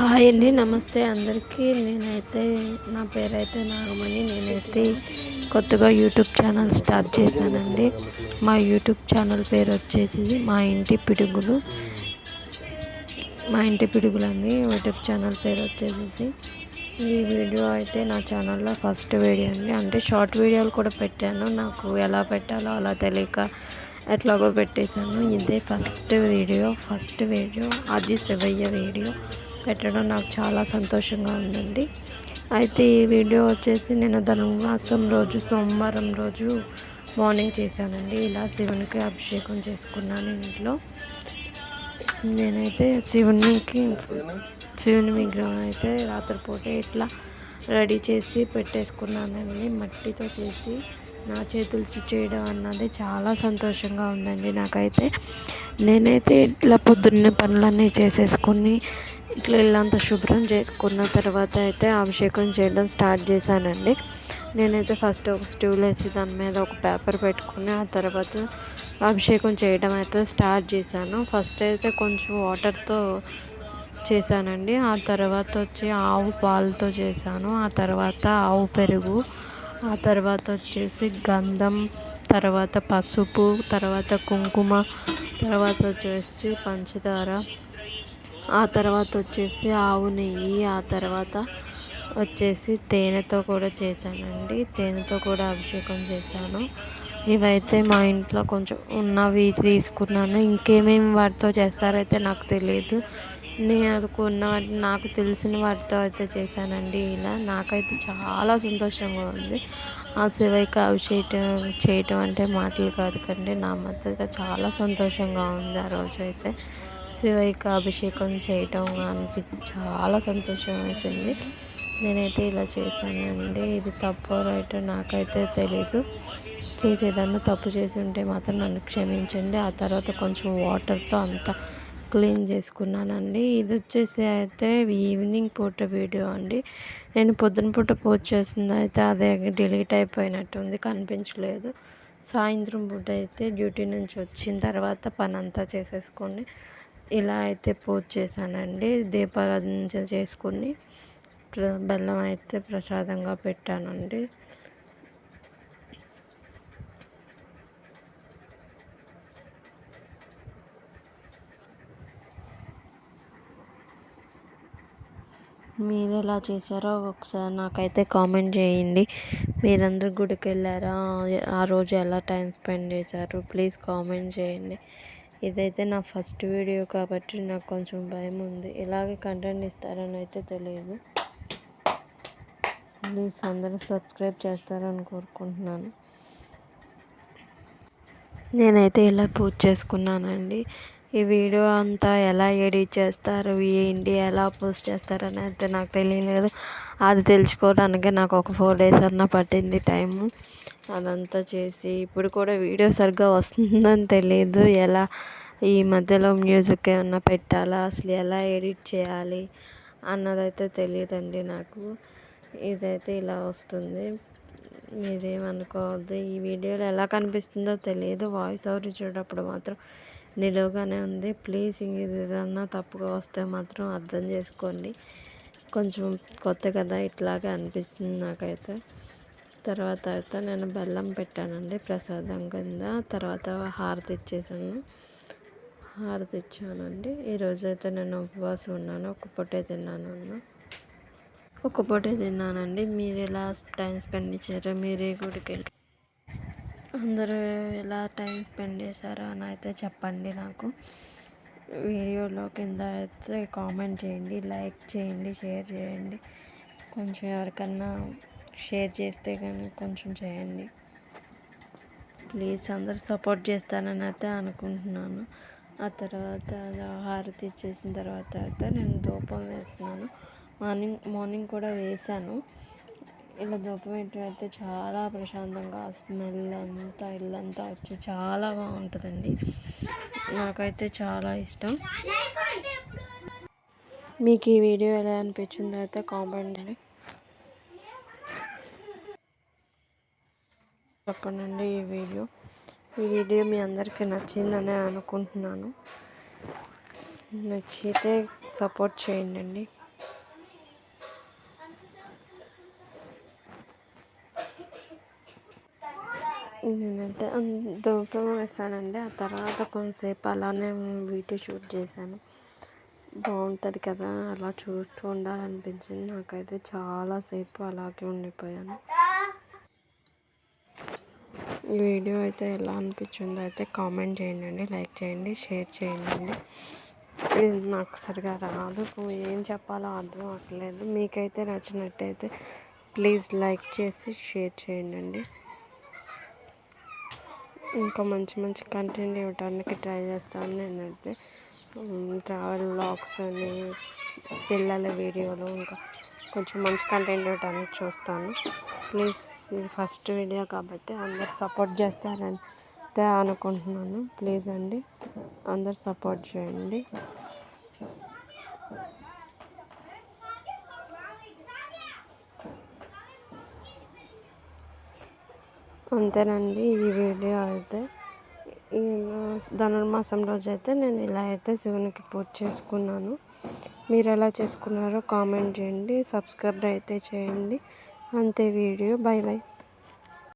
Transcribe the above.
Hi అండి నమస్తే అందరికీ. నేనైతే నా పేరైతే నాగమణి. నేనైతే కొత్తగా యూట్యూబ్ ఛానల్ స్టార్ట్ చేశానండి. మా యూట్యూబ్ ఛానల్ పేరు వచ్చేసి మా ఇంటి పిడుగులు. మా ఇంటి పిడుగులు యూట్యూబ్ ఛానల్ పేరు వచ్చేసి ఈ వీడియో అయితే నా ఛానల్లో ఫస్ట్ వీడియో అండి. అంటే షార్ట్ వీడియోలు కూడా పెట్టాను. నాకు ఎలా పెట్టాలో అలా తెలియక ఎట్లాగో పెట్టేశాను. ఇదే ఫస్ట్ వీడియో ఫస్ట్ వీడియో అది శివయ్య వీడియో. పెట్టడం నాకు చాలా సంతోషంగా ఉందండి. అయితే ఈ వీడియో వచ్చేసి నేను ధనుర్మాసం రోజు సోమవారం రోజు మార్నింగ్ చేశానండి. ఇలా శివునికి అభిషేకం చేసుకున్నాను ఇంట్లో. నేనైతే శివునికి శివుని విగ్రహం అయితే రాత్రిపూట ఇట్లా రెడీ చేసి పెట్టేసుకున్నానండి. మట్టితో చేసి నా చేతులు చేయడం అన్నది చాలా సంతోషంగా ఉందండి నాకైతే. నేనైతే ఇట్లా పొద్దున్నే పనులన్నీ చేసేసుకుని ఇట్లా ఇల్లంతా శుభ్రం చేసుకున్న తర్వాత అయితే అభిషేకం చేయడం స్టార్ట్ చేశానండి. నేనైతే ఫస్ట్ ఒక స్టూల్ వేసి దాని మీద ఒక పేపర్ పెట్టుకుని ఆ తర్వాత అభిషేకం చేయడం అయితే స్టార్ట్ చేశాను. ఫస్ట్ అయితే కొంచెం వాటర్తో చేశానండి. ఆ తర్వాత వచ్చి ఆవు పాలతో చేశాను. ఆ తర్వాత ఆవు పెరుగు ఆ తర్వాత వచ్చేసి గంధం తర్వాత పసుపు తర్వాత కుంకుమ తర్వాత వచ్చేసి పంచదార ఆ తర్వాత వచ్చేసి ఆవు నెయ్యి ఆ తర్వాత వచ్చేసి తేనెతో కూడా చేశానండి. తేనెతో కూడా అభిషేకం చేశాను. ఇవైతే మా ఇంట్లో కొంచెం ఉన్నవి తీసుకున్నాను. ఇంకేమేమి వాటితో చేస్తారైతే నాకు తెలియదు నేను కొన్న వాటి నాకు తెలిసిన వాటితో అయితే చేశానండి ఇలా. నాకైతే చాలా సంతోషంగా ఉంది. ఆ శివయ్యకి అభిషేకం చేయటం అంటే మాటలు కాదు కండి. నా మధ్య చాలా సంతోషంగా ఉంది ఆ రోజు అయితే శివయ్యకి అభిషేకం చేయటం అనిపి చాలా సంతోషం వేసింది నేనైతే ఇలా చేశానండి. ఇది తప్పు రైట్ నాకైతే తెలీదు. ప్లీజ్ ఏదన్నా తప్పు చేసి ఉంటే మాత్రం నన్ను క్షమించండి. ఆ తర్వాత కొంచెం వాటర్తో అంతా క్లీన్ చేసుకున్నానండి. ఇది వచ్చేసి అయితే ఈవినింగ్ పూట వీడియో అండి. నేను పొద్దున పూట పోస్ట్ చేసింది అయితే అదే డిలీట్ అయిపోయినట్టుంది కనిపించలేదు. సాయంత్రం పూట అయితే డ్యూటీ నుంచి వచ్చిన తర్వాత పని అంతా చేసేసుకొని ఇలా అయితే పూజ చేశానండి. దీపారాధన చేసుకుని బెల్లం అయితే ప్రసాదంగా పెట్టానండి. మీరు ఎలా చేశారో ఒకసారి నాకైతే కామెంట్ చేయండి. మీరందరూ గుడికి వెళ్ళారా ఆ రోజు ఎలా టైం స్పెండ్ చేశారు? ప్లీజ్ కామెంట్ చేయండి. ఇదైతే నా ఫస్ట్ వీడియో కాబట్టి నాకు కొంచెం భయం ఉంది. ఇలాగే కంటెంట్ ఇస్తారని అయితే తెలియదు. ప్లీజ్ అందరూ సబ్స్క్రైబ్ చేస్తారని కోరుకుంటున్నాను. నేనైతే ఇలా పూజ చేసుకున్నానండి. ఈ వీడియో అంతా ఎలా ఎడిట్ చేస్తారు ఏంటి ఎలా పోస్ట్ చేస్తారని అని అయితే నాకు తెలియలేదు. అది తెలుసుకోవడానికి నాకు ఒక ఫోర్ డేస్ అన్న పట్టింది టైము. అదంతా చేసి ఇప్పుడు కూడా వీడియో సరిగ్గా వస్తుందని తెలియదు ఎలా ఈ మధ్యలో మ్యూజిక్ ఏమన్నా పెట్టాలా? అసలు ఎలా ఎడిట్ చేయాలి అన్నదైతే తెలియదండి నాకు. ఇదైతే ఇలా వస్తుంది. మీరేమనుకోవద్దు. ఈ వీడియోలో ఎలా కనిపిస్తుందో తెలియదు వాయిస్ ఓవర్ చూడప్పుడు మాత్రం నిలువుగానే ఉంది. ప్లీజ్ ఇది ఏదన్నా తప్పుగా వస్తే మాత్రం అర్థం చేసుకోండి. కొంచెం కొత్త కదా ఇట్లాగే అనిపిస్తుంది నాకైతే. తర్వాత అయితే నేను బెల్లం పెట్టానండి ప్రసాదం కింద. తర్వాత హారతి ఇచ్చేసాను హారతి ఇచ్చానండి ఈరోజు అయితే నేను ఉపవాసం ఉన్నాను. ఒక పొట్టే తిన్నాను ఒక పొట్టే తిన్నానండి. మీరు ఎలా టైం స్పెండ్ చేశారో మీరే గుడికి వెళ్ళి అందరూ ఎలా టైం స్పెండ్ చేశారో అని అయితే చెప్పండి నాకు. వీడియోలో కింద అయితే కామెంట్ చేయండి లైక్ చేయండి షేర్ చేయండి. కొంచెం ఎవరికన్నా షేర్ చేస్తే కానీ కొంచెం చేయండి. ప్లీజ్ అందరు సపోర్ట్ చేస్తానని అయితే అనుకుంటున్నాను. ఆ తర్వాత హారతి ఇచ్చేసిన తర్వాత అయితే నేను ధూపం వేస్తున్నాను. మార్నింగ్ మార్నింగ్ కూడా వేశాను. ఇలా ధూపం అయితే చాలా ప్రశాంతంగా స్మెల్ అంతా ఇల్లంతా వచ్చి చాలా బాగుంటుందండి. నాకైతే చాలా ఇష్టం. మీకు ఈ వీడియో ఎలా అనిపించిందో అయితే కామెంట్ చెప్పనండి ఈ వీడియో. ఈ వీడియో మీ అందరికీ నచ్చిందని అనుకుంటున్నాను. నచ్చితే సపోర్ట్ చేయండి. నేనైతే దూపం వేసానండి ఆ తర్వాత కొంతసేపు అలానే వీడియో షూట్ చేశాను. బాగుంటుంది కదా అలా చూస్తూ ఉండాలనిపించింది. నాకైతే చాలాసేపు అలాగే ఉండిపోయాను. ఈ వీడియో అయితే ఎలా అనిపించిందో అయితే కామెంట్ చేయండి లైక్ చేయండి షేర్ చేయండి. నాకు సరిగా రాదు. ఏం చెప్పాలో అర్థం అవ్వట్లేదు. మీకైతే నచ్చినట్టయితే ప్లీజ్ లైక్ చేసి షేర్ చేయండి. ఇంకా మంచి మంచి కంటెంట్ ఇవ్వడానికి ట్రై చేస్తాను నేనైతే. ట్రావెల్ బ్లాగ్స్ అని పిల్లల వీడియోలు ఇంకా కొంచెం మంచి కంటెంట్ ఇవ్వడానికి చూస్తాను. ప్లీజ్ ఇది ఫస్ట్ వీడియో కాబట్టి అందరు సపోర్ట్ చేస్తారని అనుకుంటున్నాను. ప్లీజ్ అండి అందరు సపోర్ట్ చేయండి. అంతేనండి ఈ వీడియో అయితే ఈ ధనుర్మాసం రోజు అయితే నేను ఇలా అయితే శివునికి పూజ చేసుకున్నాను. మీరు ఎలా చేసుకున్నారో కామెంట్ చేయండి సబ్స్క్రైబ్ అయితే చేయండి. అంతే వీడియో. Bye bye